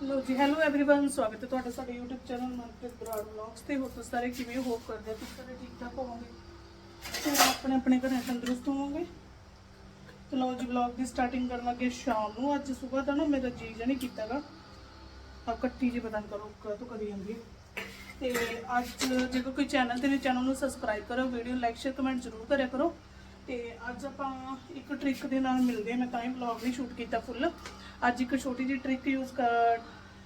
ਲੋ ਜੀ hello everyone ਸਵਾਗਤ ਹੈ ਤੁਹਾਡਾ ਸਾਡੇ YouTube channel Manpreet Brar vlogs ਤੇ ਹੋ ਤੁਸੀਂ ਸਾਰੇ ਕਿਵੇਂ ਹੋਪ ਕਰਦੇ ਹੋ ਤੁਸੀਂ ਸਾਰੇ ਠੀਕ ਠਾਕ ਹੋਵੋਗੇ ਤੇ ਆਪਣੇ ਆਪਣੇ ਘਰਾਂ ਤੰਦਰੁਸਤ ਹੋਵੋਗੇ ਤੇ ਲੋ ਜੀ ਵਲੌਗ ਦੀ ਸਟਾਰਟਿੰਗ ਕਰਨ ਲੱਗੇ ਸ਼ਾਮ ਨੂੰ ਅੱਜ ਸਵੇਰ ਦਾ ਨਾ ਮੇਰਾ ਜੀ ਜਿਹਾ ਨਹੀਂ ਕੀਤਾਗਾ ਆ ਕੱਟੀ ਜੀ ਪਤਾ ਨਹੀਂ ਕਰੋ ਕਦੋਂ ਕਰੀ ਜਾਂਦੀ ਹੈ। ਤੇ ਅੱਜ ਜੇਕਰ ਕੋਈ ਚੈਨਲ ਤੇ ਨੇ ਚੈਨਲ ਨੂੰ ਸਬਸਕ੍ਰਾਈਬ ਕਰੋ ਵੀਡੀਓ ਲਾਈਕ ਸ਼ੇਅਰ ਕਮੈਂਟ ਜ਼ਰੂਰ ਕਰਿਆ ਕਰੋ ਤੇ ਅੱਜ ਆਪਾਂ ਇੱਕ ਟ੍ਰਿਕ ਦੇ ਨਾਲ ਮਿਲਦੇ ਹਾਂ। ਮੈਂ ਤਾਂ ਹੀ ਵਲੌਗ ਵੀ ਸ਼ੂਟ ਕੀਤਾ ਫੁੱਲ ਅੱਜ ਇੱਕ ਛੋਟੀ ਜਿਹੀ ਟ੍ਰਿਕ ਯੂਜ਼ ਕਰ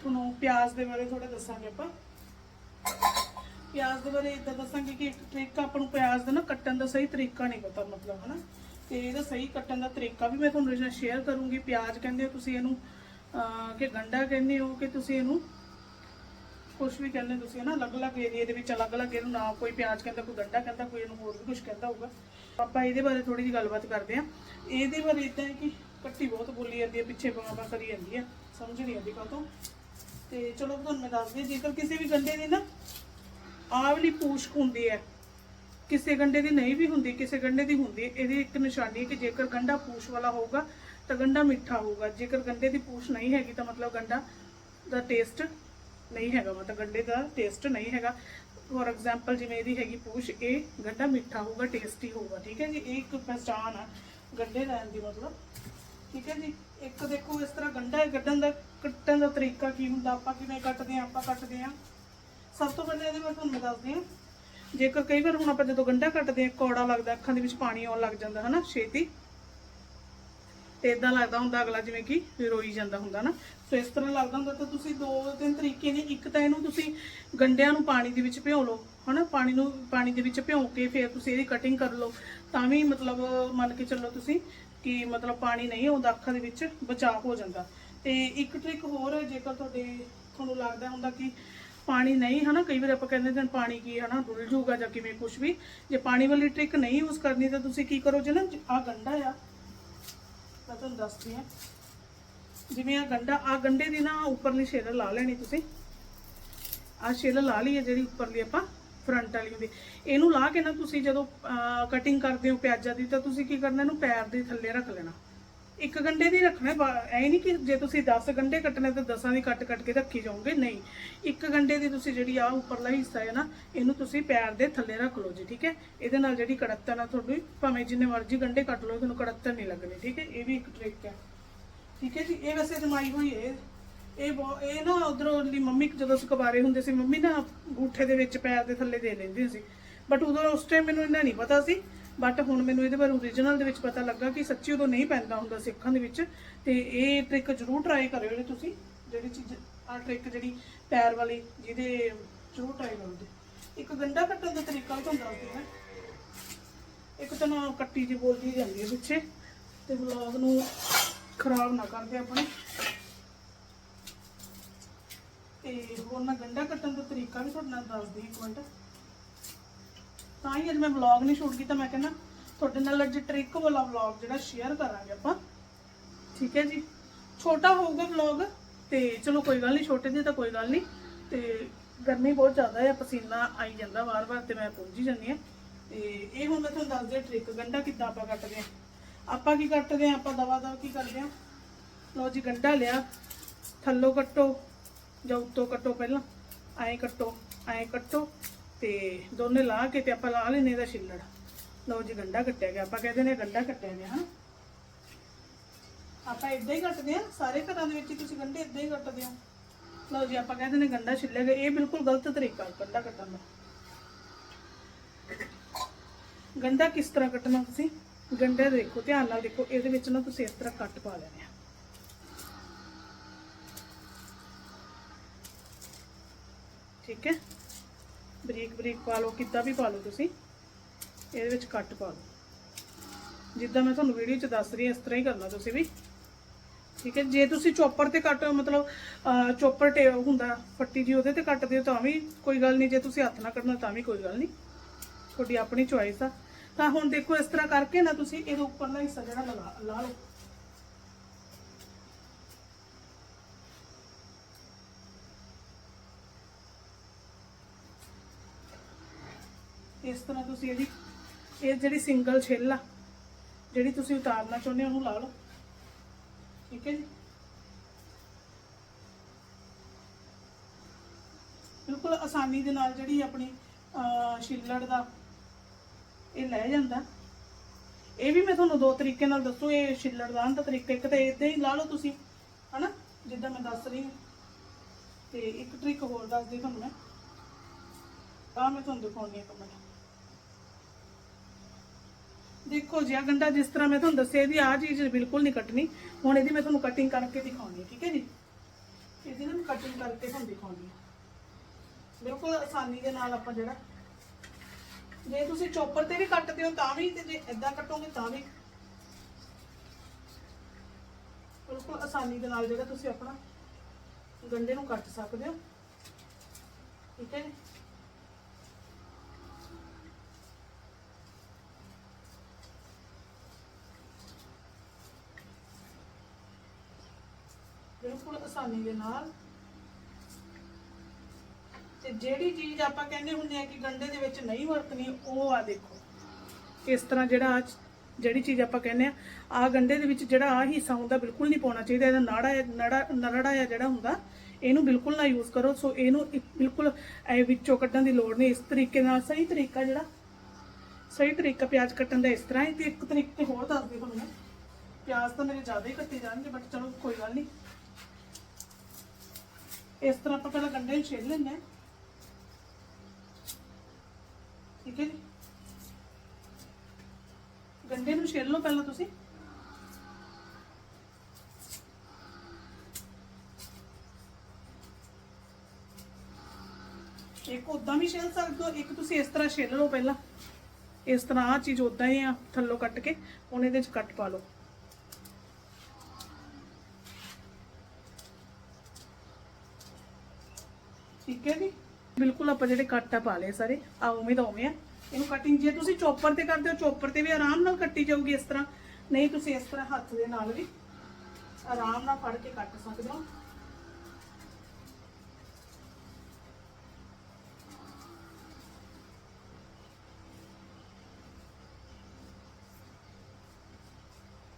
ਤੁਹਾਨੂੰ ਪਿਆਜ਼ ਦੇ ਬਾਰੇ ਥੋੜਾ ਦੱਸਾਂਗੇ ਆਪਾਂ। ਪਿਆਜ਼ ਦੇ ਬਾਰੇ ਇਦਾਂ ਦੱਸਾਂਗੇ ਕਿ ਇੱਕ ਟ੍ਰਿਕ ਆਪਾਂ ਨੂੰ ਪਿਆਜ਼ ਦਾ ਨਾ ਕੱਟਣ ਦਾ ਸਹੀ ਤਰੀਕਾ ਨਹੀਂ ਪਤਾ ਮਤਲਬ ਹਨਾ। ਤੇ ਇਹਦਾ ਸਹੀ ਕੱਟਣ ਦਾ ਤਰੀਕਾ ਵੀ ਮੈਂ ਤੁਹਾਨੂੰ ਨਾਲ ਸ਼ੇਅਰ ਕਰੂੰਗੀ। ਪਿਆਜ਼ ਕਹਿੰਦੇ ਹੋ ਤੁਸੀਂ ਇਹਨੂੰ ਅਹ, ਕਿ ਗੰਡਾ ਕਹਿੰਦੇ ਹੋ ਕਿ ਤੁਸੀਂ ਇਹਨੂੰ ਕੁਝ ਵੀ ਕਹਿੰਦੇ ਤੁਸੀਂ ਹਨਾ, ਅਲੱਗ-ਅਲੱਗ ਏਰੀਆ ਦੇ ਵਿੱਚ ਅਲੱਗ-ਅਲੱਗ ਇਹਨੂੰ ਨਾ ਕੋਈ ਪਿਆਜ਼ ਕਹਿੰਦਾ, ਕੋਈ ਗੰਡਾ ਕਹਿੰਦਾ, ਕੋਈ ਇਹਨੂੰ ਹੋਰ ਵੀ ਕੁਝ ਕਹਿੰਦਾ ਹੋਊਗਾ। ਆਪਾਂ ਇਹਦੇ ਬਾਰੇ ਥੋੜੀ ਜਿਹੀ ਗੱਲਬਾਤ ਕਰਦੇ ਹਾਂ। ਇਹਦੇ ਬਾਰੇ ਇਦਾਂ ਹੈ ਕਿ ਕੱਟੀ ਬਹੁਤ ਬੋਲੀ ਜਾਂਦੀ ਹੈ, ਪਿੱਛੇ ਬਾਬਾ ਕਰੀ ਜਾਂਦੀ ਹੈ। ਸਮਝ ਨਹੀਂ ਆਉਂਦੀ ਕਾਹਤੋਂ। ਤੇ ਚਲੋ, ਤੁਹਾਨੂੰ ਮੈਂ ਦੱਸਦੀ ਜੇਕਰ ਕਿਸੇ ਵੀ ਗੰਡੇ ਦੀ ਨਾ ਆਵਲੀ ਪੂਸ਼ਕ ਹੁੰਦੀ ਹੈ, ਕਿਸੇ ਗੰਡੇ ਦੀ ਨਹੀਂ ਵੀ ਹੁੰਦੀ, ਕਿਸੇ ਗੰਡੇ ਦੀ ਹੁੰਦੀ ਹੈ, ਇਹਦੀ ਇੱਕ ਨਿਸ਼ਾਨੀ ਹੈ ਕਿ ਜੇਕਰ ਗੰਡਾ ਪੂਛ ਵਾਲਾ ਹੋਊਗਾ, ਤਾਂ ਗੰਡਾ ਮਿੱਠਾ ਹੋਊਗਾ। ਜੇਕਰ ਗੰਡੇ ਦੀ ਪੂਛ ਨਹੀਂ ਹੈਗੀ, ਤਾਂ ਮਤਲਬ ਗੰਡਾ ਦਾ ਟੇਸਟ ਨਹੀਂ ਹੈਗਾ, ਮਤਲਬ ਗੰਡੇ ਦਾ ਟੇਸਟ ਨਹੀਂ ਹੈਗਾ। ਫੋਰ ਐਗਜ਼ਾਮਪਲ ਜਿਵੇਂ ਇਹਦੀ ਹੈਗੀ ਪੂਛ, ਇਹ ਗੰਡਾ ਮਿੱਠਾ ਹੋਊਗਾ ਟੇਸਟੀ ਹੋਊਗਾ, ਠੀਕ ਹੈ ਜੀ? ਇਹ ਇੱਕ ਪਛਾਣ ਆ, ਗੰਡੇ ਲੈਣ ਦੀ ਮਤਲਬ, ਠੀਕ ਹੈ ਜੀ? ਇੱਕ ਦੇਖੋ, ਇਸ ਤਰ੍ਹਾਂ ਗੰਡਾ ਕੱਢਣ ਦਾ, ਕੱਟਣ ਦਾ ਤਰੀਕਾ ਕੀ ਹੁੰਦਾ? ਆਪਾਂ ਕਿਵੇਂ ਕੱਟਦੇ ਆ ਆਪਾਂ ਕੱਟਦੇ ਆ ਸਭ ਤੋਂ ਪਹਿਲਾਂ ਇਹਦੇ ਬਾਰੇ ਤੁਹਾਨੂੰ ਮੈਂ ਦੱਸਦੀ ਹਾਂ। ਜੇਕਰ ਕਈ ਵਾਰ ਹੁਣ ਆਪਾਂ ਜਦੋਂ ਗੰਡਾ ਕੱਟਦੇ ਆ ਕੌੜਾ ਲੱਗਦਾ, ਅੱਖਾਂ ਦੇ ਵਿੱਚ ਪਾਣੀ ਆਉਣ ਲੱਗ ਜਾਂਦਾ, ਹਨਾ? ਛੇਤੀ। ਤੇ ਇਦਾਂ ਲੱਗਦਾ ਹੁੰਦਾ ਅਗਲਾ ਜਿਵੇਂ ਕਿ ਰੋਈ ਜਾਂਦਾ ਹੁੰਦਾ ਨਾ। ਸੋ ਇਸ ਤਰ੍ਹਾਂ ਲੱਗਦਾ ਹੁੰਦਾ ਤਾਂ ਤੁਸੀਂ ਦੋ ਤਿੰਨ ਤਰੀਕੇ ਨੇ, ਇੱਕ ਤਾਂ ਇਹਨੂੰ ਤੁਸੀਂ ਗੰਡਿਆਂ ਨੂੰ ਪਾਣੀ ਦੇ ਵਿੱਚ ਭਿਓ ਲਓ, ਹਨਾ? ਪਾਣੀ ਨੂੰ, ਪਾਣੀ ਦੇ ਵਿੱਚ ਭਿਓ ਕੇ ਫਿਰ ਤੁਸੀਂ ਇਹਦੀ ਕਟਿੰਗ ਕਰ ਲਓ। ਤਾਂ ਵੀ ਮਤਲਬ ਮੰਨ ਕੇ ਚੱਲੋ ਤੁਸੀਂ ਕਿ ਮਤਲਬ ਪਾਣੀ ਨਹੀਂ ਆਉਂਦਾ ਅੱਖਾਂ ਦੇ ਵਿੱਚ ਬਚਾਅ ਹੋ ਜਾਂਦਾ। ਤੇ ਇੱਕ ਟ੍ਰਿਕ ਹੋਰ ਹੈ ਜੇਕਰ ਤੁਹਾਡੇ ਤੁਹਾਨੂੰ ਲੱਗਦਾ ਹੁੰਦਾ ਕਿ ਪਾਣੀ ਨਹੀਂ, ਹਨਾ? ਕਈ ਵਾਰ ਆਪਾਂ ਕਹਿੰਦੇ ਨੇ ਪਾਣੀ ਕੀ, ਹਨਾ? ਡੁੱਲ ਜਾਊਗਾ ਜਾਂ ਕਿਵੇਂ ਕੁਝ ਵੀ। ਜੇ ਪਾਣੀ ਵਾਲੀ ਟ੍ਰਿਕ ਨਹੀਂ ਯੂਜ਼ ਕਰਨੀ ਤਾਂ ਤੁਸੀਂ ਕੀ ਕਰੋ, ਜੇ ਨਾ ਆ ਗੰਡਾ ਆ ਮੈਂ ਤੁਹਾਨੂੰ ਦੱਸਦੀ ਆ ਜਿਵੇਂ ਆ ਗੰਡਾ ਆ ਗੰਡੇ ਦੀ ਨਾ ਉੱਪਰਲੀ ਛਿੱਲ ਲਾ ਲੈਣੀ ਤੁਸੀਂ। ਆ ਛਿੱਲ ਲਾ ਲਈ ਹੈ ਜਿਹੜੀ ਉੱਪਰਲੀ ਆਪਾਂ ਫਰੰਟ ਵਾਲੀ ਹੁੰਦੀ। ਇਹਨੂੰ ਲਾ ਕੇ ਨਾ ਤੁਸੀਂ ਜਦੋਂ ਕਟਿੰਗ ਕਰਦੇ ਹੋ ਪਿਆਜ਼ਾਂ ਦੀ, ਤਾਂ ਤੁਸੀਂ ਕੀ ਕਰਨਾ, ਇਹਨੂੰ ਪੈਰ ਦੇ ਥੱਲੇ ਰੱਖ ਲੈਣਾ। ਇੱਕ ਗੰਡੇ ਦੀ ਰੱਖਣਾ ਐ ਨਹੀਂ ਕਿ ਜੇ ਤੁਸੀਂ 10 ਗੰਡੇ ਕੱਟਣੇ ਤਾਂ 10ਾਂ ਦੀ ਕੱਟ ਕੱਟ ਕੇ ਰੱਖੀ ਜਾਓਗੇ, ਨਹੀਂ। ਇੱਕ ਗੰਡੇ ਦੀ ਤੁਸੀਂ ਜਿਹੜੀ ਆ ਉੱਪਰਲਾ ਹਿੱਸਾ ਹੈ ਨਾ, ਇਹਨੂੰ ਤੁਸੀਂ ਪੈਰ ਦੇ ਥੱਲੇ ਰੱਖ ਲਓ ਜੀ, ਠੀਕ ਹੈ? ਇਹਦੇ ਨਾਲ ਜਿਹੜੀ ਕੜੱਤਣ ਆ ਤੁਹਾਡੀ, ਭਾਵੇਂ ਜਿੰਨੇ ਮਰਜ਼ੀ ਗੰਡੇ ਕੱਟ ਲਓ, ਤੁਹਾਨੂੰ ਕੜੱਤਣ ਨਹੀਂ ਲੱਗਣੀ, ਠੀਕ ਹੈ? ਇਹ ਵੀ ਇੱਕ ਟ੍ਰਿਕ ਹੈ। ਠੀਕ ਹੈ ਜੀ? ਇਹ ਵੈਸੇ ਜਮਾਈ ਹੋਈ ਹੈ। ਇਹ ਬਹੁ- ਇਹ ਨਾ ਉਧਰੋਂ ਦੀ ਮੰਮੀ ਜਦੋਂ ਅਸੀਂ ਹੁੰਦੇ ਸੀ, ਮੰਮੀ ਨਾ ਅੰਗੂਠੇ ਦੇ ਵਿੱਚ ਪੈਰ ਦੇ ਥੱਲੇ ਦੇ ਲੈਂਦੀ ਸੀ। ਬਟ ਉਦੋਂ ਉਸ ਟਾਈਮ ਮੈਨੂੰ ਇੰਨਾ ਨਹੀਂ ਪਤਾ ਸੀ ਬਟ ਹੁਣ ਮੈਨੂੰ ਇਹਦੇ ਬਾਰੇ ਓਰੀਜਨਲ ਦੇ ਵਿੱਚ ਪਤਾ ਲੱਗਾ ਕਿ ਸੱਚੀ ਉਦੋਂ ਨਹੀਂ ਪੈਂਦਾ ਹੁੰਦਾ ਸਿੱਖਾਂ ਦੇ ਵਿੱਚ। ਤੇ ਇਹ ਟ੍ਰਿਕ ਜ਼ਰੂਰ ਟਰਾਈ ਕਰਿਓ ਜੇ ਤੁਸੀਂ, ਜਿਹੜੀ ਚੀਜ਼ ਆ ਟ੍ਰਿਕ ਜਿਹੜੀ ਪੈਰ ਵਾਲੀ, ਜਿਹਦੇ ਜ਼ਰੂਰ ਟਰਾਈ ਕਰੋ ਜੀ ਇੱਕ ਗੰਡਾ ਕੱਟਣ ਦਾ ਤਰੀਕਾ ਵੀ ਤੁਹਾਨੂੰ ਦੱਸਦੀ ਮੈਂ ਇੱਕ ਤਾਂ ਨਾ ਕੱਟੀ ਜੀ ਬੋਲਦੀ ਜਾਂਦੀ ਹੈ ਪਿੱਛੇ, ਤੇ ਵਲੌਗ ਨੂੰ ਖਰਾਬ ਨਾ ਕਰਦੇ ਆਪਣੇ। ਤੇ ਹੋਰ ਮੈਂ ਗੰਡਾ ਕੱਟਣ ਦਾ ਤਰੀਕਾ ਵੀ ਤੁਹਾਡੇ ਨਾਲ ਦੱਸਦੀ ਇੱਕ ਮਿੰਟ। ਤਾਂ ਹੀ ਅੱਜ ਮੈਂ ਵਲੌਗ ਨਹੀਂ ਸ਼ੂਟ ਕੀਤਾ, ਮੈਂ ਕਹਿੰਦਾ ਤੁਹਾਡੇ ਨਾਲ ਅੱਜ ਟ੍ਰਿਕ ਵਾਲਾ ਵਲੌਗ ਜਿਹੜਾ ਸ਼ੇਅਰ ਕਰਾਂਗੇ ਆਪਾਂ। ਠੀਕ ਹੈ ਜੀ? ਛੋਟਾ ਹੋਊਗਾ ਵਲੌਗ ਤੇ ਚਲੋ ਕੋਈ ਗੱਲ ਨਹੀਂ, ਛੋਟੇ ਦੀ ਤਾਂ ਕੋਈ ਗੱਲ ਨਹੀਂ, ਤੇ ਗਰਮੀ ਬਹੁਤ ਜ਼ਿਆਦਾ ਹੈ, ਪਸੀਨਾ ਆਈ ਜਾਂਦਾ ਵਾਰ-ਵਾਰ ਤੇ ਮੈਂ ਪਹੁੰਚ ਹੀ ਜਾਂਦੀ ਹਾਂ। ਤੇ ਇਹ ਹੁਣ ਮੈਂ ਤੁਹਾਨੂੰ ਦੱਸਦੀ ਹਾਂ ਟ੍ਰਿਕ ਗੰਡਾ ਕਿੱਦਾਂ ਆਪਾਂ ਕੱਟਦੇ ਹਾਂ। ਆਪਾਂ ਕੀ ਕੱਟਦੇ ਹਾਂ? ਆਪਾਂ ਦਵਾ ਦਵਾ ਕੀ ਕਰਦੇ ਹਾਂ? ਲਓ ਜੀ, ਗੰਡਾ ਲਿਆ। ਥੱਲੋਂ ਕੱਟੋ ਜਾਂ ਉੱਤੋਂ ਕੱਟੋ ਪਹਿਲਾਂ। ਐਂ ਕੱਟੋ ਐਂ ਕੱਟੋ। ਤੇ ਦੋਨੇ ਲਾ ਕੇ ਤੇ ਆਪਾਂ ਲਾ ਲੈਨੇ ਇਹਦਾ ਛਿੱਲੜ। ਲਓ ਜੀ, ਗੰਡਾ ਕੱਟਿਆ ਗਿਆ। ਆਪਾਂ ਕਹਿੰਦੇ ਨੇ ਗੰਡਾ ਕੱਟਿਆ ਗਿਆ ਹਾਂ ਆਪਾਂ ਇਦਾਂ ਹੀ ਕੱਟਦੇ ਆ ਸਾਰੇ ਘਰਾਂ ਦੇ ਵਿੱਚ ਤੁਸੀਂ ਗੰਡੇ ਇਦਾਂ ਹੀ ਕੱਟਦੇ ਹੋ। ਲਓ ਜੀ, ਆਪਾਂ ਕਹਿੰਦੇ ਨੇ ਗੰਡਾ ਛਿੱਲਿਆ ਗਿਆ। ਇਹ ਬਿਲਕੁਲ ਗਲਤ ਤਰੀਕਾ ਹੈ ਗੰਡਾ ਕੱਟਣ ਦਾ। ਗੰਡਾ ਕਿਸ ਤਰ੍ਹਾਂ ਕੱਟਣਾ ਤੁਸੀਂ? ਗੰਡੇ ਦੇਖੋ, ਧਿਆਨ ਨਾਲ ਦੇਖੋ, ਇਹਦੇ ਵਿੱਚ ਨਾ ਤੁਸੀਂ ਇਸ ਤਰ੍ਹਾਂ ਕੱਟ ਪਾ ਲੈਣੇ ਆ। ਠੀਕ ਹੈ? ਬਰੀਕ ਬਰੀਕ ਪਾ ਲਓ, ਕਿੱਦਾਂ ਵੀ ਪਾ ਲਓ ਤੁਸੀਂ, ਇਹਦੇ ਵਿੱਚ ਕੱਟ ਪਾ ਲਓ ਜਿੱਦਾਂ ਮੈਂ ਤੁਹਾਨੂੰ ਵੀਡੀਓ 'ਚ ਦੱਸ ਰਹੀ ਹਾਂ, ਇਸ ਤਰ੍ਹਾਂ ਹੀ ਕਰਨਾ ਤੁਸੀਂ ਵੀ। ਠੀਕ ਹੈ, ਜੇ ਤੁਸੀਂ ਚੋਪਰ ਤੇ ਕੱਟ, ਮਤਲਬ ਚੋਪਰ ਟੇ ਹੁੰਦਾ, ਫੱਟੀ ਜੀ ਉਹਦੇ ਤੇ ਕੱਟਦੇ ਹੋ ਤਾਂ ਵੀ ਕੋਈ ਗੱਲ ਨਹੀਂ। ਜੇ ਤੁਸੀਂ ਹੱਥ ਨਾਲ ਕੱਟਣਾ ਤਾਂ ਵੀ ਕੋਈ ਗੱਲ ਨਹੀਂ। ਤੁਹਾਡੀ ਆਪਣੀ ਚੁਆਇਸ ਆ। ਤਾਂ ਹੁਣ ਦੇਖੋ, ਇਸ ਤਰ੍ਹਾਂ ਕਰਕੇ ਨਾ ਤੁਸੀਂ ਇਹਦੇ ਉੱਪਰਲਾ ਹਿੱਸਾ ਜਿਹੜਾ ਲਗਾ ਲਾ ਲਓ। ਇਸ ਤਰ੍ਹਾਂ ਤੁਸੀਂ ਇਹਦੀ ਇਹ ਜਿਹੜੀ ਸਿੰਗਲ ਛਿੱਲ ਆ, ਜਿਹੜੀ ਤੁਸੀਂ ਉਤਾਰਨਾ ਚਾਹੁੰਦੇ ਹੋ, ਉਹਨੂੰ ਲਾ ਲਓ। ਠੀਕ ਹੈ ਜੀ? ਬਿਲਕੁਲ ਆਸਾਨੀ ਦੇ ਨਾਲ ਜਿਹੜੀ ਆਪਣੀ ਛਿੱਲੜ ਦਾ ਇਹ ਲੈ ਜਾਂਦਾ। ਇਹ ਵੀ ਮੈਂ ਤੁਹਾਨੂੰ ਦੋ ਤਰੀਕੇ ਨਾਲ ਦੱਸੂ, ਇਹ ਛਿੱਲੜ ਲਾਉਣ ਦਾ ਤਰੀਕਾ। ਇੱਕ ਤਾਂ ਇਦਾਂ ਹੀ ਲਾ ਲਓ ਤੁਸੀਂ, ਹਨਾ? ਜਿੱਦਾਂ ਮੈਂ ਦੱਸ ਰਹੀ ਹਾਂ। ਤੇ ਇੱਕ ਟ੍ਰਿਕ ਹੋਰ ਦੱਸਦੀ ਤੁਹਾਨੂੰ ਮੈਂ। ਆ ਮੈਂ ਤੁਹਾਨੂੰ ਦਿਖਾਉਣੀ ਆ ਕਮੈਂਟ ਦੇਖੋ ਜੀ ਆ ਗੰਡਾ ਜਿਸ ਤਰ੍ਹਾਂ ਮੈਂ ਤੁਹਾਨੂੰ ਦੱਸਿਆ ਇਹਦੀ ਆ ਚੀਜ਼ ਬਿਲਕੁਲ ਨਹੀਂ ਕੱਟਣੀ। ਹੁਣ ਇਹਦੀ ਮੈਂ ਤੁਹਾਨੂੰ ਕਟਿੰਗ ਕਰਕੇ ਦਿਖਾਉਣੀ ਠੀਕ ਹੈ ਜੀ? ਇਹਦੀ ਨਾ ਕਟਿੰਗ ਕਰਕੇ ਤੁਹਾਨੂੰ ਦਿਖਾਉਣੀ ਬਿਲਕੁਲ ਆਸਾਨੀ ਦੇ ਨਾਲ ਆਪਾਂ ਜਿਹੜਾ ਜੇ ਤੁਸੀਂ ਚੋਪਰ ਤੇ ਵੀ ਕੱਟਦੇ ਹੋ ਤਾਂ ਵੀ, ਤੇ ਜੇ ਇਦਾਂ ਕੱਟੋਗੇ ਤਾਂ ਵੀ। ਬਿਲਕੁਲ ਆਸਾਨੀ ਦੇ ਨਾਲ ਜਿਹੜਾ ਤੁਸੀਂ ਆਪਣਾ ਗੰਡੇ ਨੂੰ ਕੱਟ ਸਕਦੇ ਹੋ। ਠੀਕ ਹੈ ਜੀ? ਬਿਲਕੁਲ ਆਸਾਨੀ ਦੇ ਨਾਲ। ਤੇ ਜਿਹੜੀ ਚੀਜ਼ ਆਪਾਂ ਕਹਿੰਦੇ ਹੁੰਦੇ ਆ ਕਿ ਗੰਡੇ ਦੇ ਵਿੱਚ ਨਹੀਂ ਵਰਤਣੀ, ਉਹ ਆ ਦੇਖੋ। ਇਸ ਤਰ੍ਹਾਂ ਜਿਹੜਾ ਆਹ ਜਿਹੜੀ ਚੀਜ਼ ਆਪਾਂ ਕਹਿੰਦੇ ਆ ਆ ਗੰਡੇ ਦੇ ਵਿੱਚ ਜਿਹੜਾ ਆ ਹਿੱਸਾ ਹੁੰਦਾ, ਬਿਲਕੁਲ ਨਹੀਂ ਪਾਉਣਾ ਚਾਹੀਦਾ। ਇਹਦਾ ਨਾੜਾ ਨੜਾ, ਨਰੜਾ ਆ ਜਿਹੜਾ ਹੁੰਦਾ, ਇਹਨੂੰ ਬਿਲਕੁਲ ਨਾ ਯੂਜ਼ ਕਰੋ। ਸੋ ਇਹਨੂੰ ਬਿਲਕੁਲ ਐ ਵਿੱਚੋਂ ਕੱਢਣ ਦੀ ਲੋੜ ਨਹੀਂ। ਇਸ ਤਰੀਕੇ ਨਾਲ ਸਹੀ ਤਰੀਕਾ ਜਿਹੜਾ, ਸਹੀ ਤਰੀਕਾ ਪਿਆਜ਼ ਕੱਟਣ ਦਾ ਇਸ ਤਰ੍ਹਾਂ ਹੈ। ਤੇ ਇੱਕ ਤਰੀਕੇ ਹੋਰ ਦੱਸਦੇ ਤੁਹਾਨੂੰ ਪਿਆਜ਼ ਤਾਂ ਮੇਰੇ ਜ਼ਿਆਦਾ ਹੀ ਕੱਟੇ ਜਾਣਗੇ ਬਟ ਚਲੋ ਕੋਈ ਗੱਲ ਨਹੀਂ। ਇਸ ਤਰ੍ਹਾਂ ਆਪਾਂ ਪਹਿਲਾਂ ਗੰਢੇ ਨੂੰ ਛਿੱਲ ਲੈਂਦੇ ਹਾਂ। ਠੀਕ ਹੈ ਜੀ? ਗੰਢੇ ਨੂੰ ਛਿੱਲ ਲਓ ਪਹਿਲਾਂ ਤੁਸੀਂ। ਇੱਕ ਉਦਾਂ ਵੀ ਛਿੱਲ ਸਕਦੇ ਹੋ, ਇੱਕ ਤੁਸੀਂ ਇਸ ਤਰ੍ਹਾਂ ਛਿੱਲ ਲਓ ਪਹਿਲਾਂ। ਇਸ ਤਰ੍ਹਾਂ ਆ ਚੀਜ਼ ਉਦਾਂ ਹੀ ਆ, ਥੱਲੋਂ ਕੱਟ ਕੇ, ਹੁਣ ਇਹਦੇ ਚ ਕੱਟ ਪਾ ਲਓ। ਠੀਕ ਹੈ ਜੀ? ਬਿਲਕੁਲ ਆਪਾਂ ਜਿਹੜੇ ਕੱਟ ਆ ਪਾ ਲਏ ਸਾਰੇ। ਆ ਉਵੇਂ ਦਾ ਉਵੇਂ ਆ। ਇਹਨੂੰ ਕਟਿੰਗ ਜੇ ਤੁਸੀਂ ਚੋਪਰ ਤੇ ਕਰਦੇ ਹੋ, ਚੋਪਰ ਤੇ ਵੀ ਆਰਾਮ ਨਾਲ ਕੱਟੀ ਜਾਊਗੀ ਇਸ ਤਰ੍ਹਾਂ। ਨਹੀਂ, ਤੁਸੀਂ ਇਸ ਤਰ੍ਹਾਂ ਹੱਥ ਦੇ ਨਾਲ ਵੀ ਆਰਾਮ ਨਾਲ ਫੜ ਕੇ ਕੱਟ ਸਕਦੇ ਹੋ।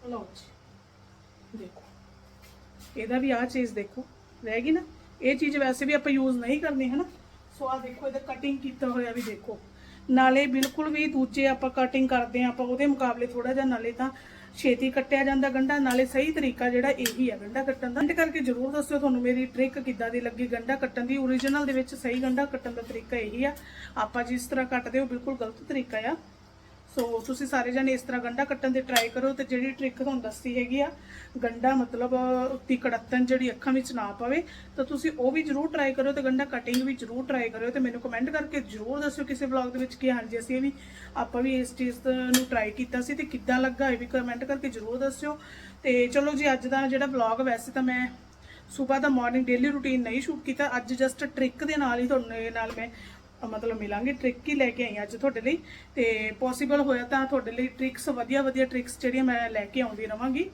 ਲਓ ਜੀ। ਦੇਖੋ। ਇਹਦਾ ਵੀ ਆ ਚੀਜ਼ ਦੇਖੋ। ਰਹਿ ਗਈ ਨਾ? ਇਹ ਚੀਜ਼ ਵੈਸੇ ਵੀ ਆਪਾਂ ਯੂਜ਼ ਨਹੀਂ ਕਰਨੀ ਹੈ ਨਾ ਸੋ ਆ ਦੇਖੋ, ਇਹਦਾ ਕਟਿੰਗ ਕੀਤਾ ਹੋਇਆ ਵੀ ਦੇਖੋ। ਨਾਲੇ ਬਿਲਕੁਲ ਵੀ ਦੂਜੇ ਆਪਾਂ ਕਟਿੰਗ ਕਰਦੇ ਆ ਆਪਾਂ ਉਹਦੇ ਮੁਕਾਬਲੇ ਥੋੜਾ ਜਿਹਾ, ਨਾਲੇ ਤਾਂ ਛੇਤੀ ਕੱਟਿਆ ਜਾਂਦਾ ਗੰਡਾ ਨਾਲੇ ਸਹੀ ਤਰੀਕਾ ਜਿਹੜਾ ਇਹੀ ਆ ਗੰਡਾ ਕੱਟਣ ਦਾ। ਕਰਕੇ ਜਰੂਰ ਦੱਸਿਓ ਤੁਹਾਨੂੰ ਮੇਰੀ ਟ੍ਰਿਕ ਕਿੱਦਾਂ ਦੀ ਲੱਗੀ ਗੰਡਾ ਕੱਟਣ ਦੀ। ਓਰੀਜਨਲ ਦੇ ਵਿੱਚ ਸਹੀ ਗੰਡਾ ਕੱਟਣ ਦਾ ਤਰੀਕਾ ਇਹੀ ਆ। ਆਪਾਂ ਜਿਸ ਤਰ੍ਹਾਂ ਕੱਟਦੇ ਹੋ, ਬਿਲਕੁਲ ਗਲਤ ਤਰੀਕਾ ਆ। ਸੋ ਤੁਸੀਂ ਸਾਰੇ ਜਣੇ ਇਸ ਤਰ੍ਹਾਂ ਗੰਡਾ ਕੱਟਣ ਦੀ ਟਰਾਈ ਕਰੋ ਤੇ ਜਿਹੜੀ ਟ੍ਰਿਕ ਤੁਹਾਨੂੰ ਦੱਸੀ ਹੈਗੀ ਆ ਗੰਡਾ ਮਤਲਬ ਦੀ ਕੜਤਨ ਜਿਹੜੀ ਅੱਖਾਂ ਵਿੱਚ ਨਾ ਪਵੇ, ਤਾਂ ਤੁਸੀਂ ਉਹ ਵੀ ਜਰੂਰ ਟਰਾਈ ਕਰੋ ਤੇ ਗੰਡਾ ਕਟਿੰਗ ਵੀ ਜਰੂਰ ਟਰਾਈ ਕਰੋ ਤੇ ਮੈਨੂੰ ਕਮੈਂਟ ਕਰਕੇ ਜਰੂਰ ਦੱਸਿਓ ਕਿਸੇ ਵਲੌਗ ਦੇ ਵਿੱਚ ਕਿ ਹਾਂਜੀ ਅਸੀਂ ਇਹ ਵੀ, ਆਪਾਂ ਵੀ ਇਸ ਚੀਜ਼ ਨੂੰ ਟਰਾਈ ਕੀਤਾ ਸੀ ਤੇ ਕਿੱਦਾਂ ਲੱਗਾ ਇਹ ਵੀ ਕਮੈਂਟ ਕਰਕੇ ਜਰੂਰ ਦੱਸਿਓ। ਤੇ ਚਲੋ ਜੀ, ਅੱਜ ਦਾ ਜਿਹੜਾ ਵਲੌਗ ਵੈਸੇ ਤਾਂ ਮੈਂ ਸਵੇਰ ਦਾ ਮਾਰਨਿੰਗ ਡੇਲੀ ਰੂਟੀਨ ਨਹੀਂ ਸ਼ੂਟ ਕੀਤਾ, ਅੱਜ ਜਸਟ ਟ੍ਰਿਕ ਦੇ ਨਾਲ ਹੀ ਤੁਹਾਨੂੰ ਨਾਲ ਮੈਂ ਮਤਲਬ ਮਿਲਾਂਗੇ ਟ੍ਰਿਕ ਹੀ ਲੈ ਕੇ ਆਈ ਹਾਂ ਅੱਜ ਤੁਹਾਡੇ ਲਈ। ਤੇ ਪੋਸੀਬਲ ਹੋਇਆ ਤਾਂ ਤੁਹਾਡੇ ਲਈ ਟ੍ਰਿਕਸ ਵਧੀਆ ਵਧੀਆ ਟ੍ਰਿਕਸ ਜਿਹੜੀਆਂ ਮੈਂ ਲੈ ਕੇ ਆਉਂਦੀ ਰਵਾਂਗੀ।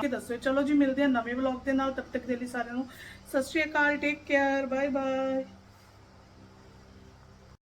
ਕਿ ਦੱਸੋ ਚਲੋ ਜੀ, ਮਿਲਦੇ ਹਾਂ ਨਵੇਂ ਵਲੌਗ ਦੇ ਨਾਲ। ਤਬ ਤੱਕ ਦੇ ਲਈ ਸਾਰਿਆਂ ਨੂੰ ਸਤਿ ਸ਼੍ਰੀ ਅਕਾਲ ਟੇਕ ਕੇਅਰ ਬਾਏ ਬਾਏ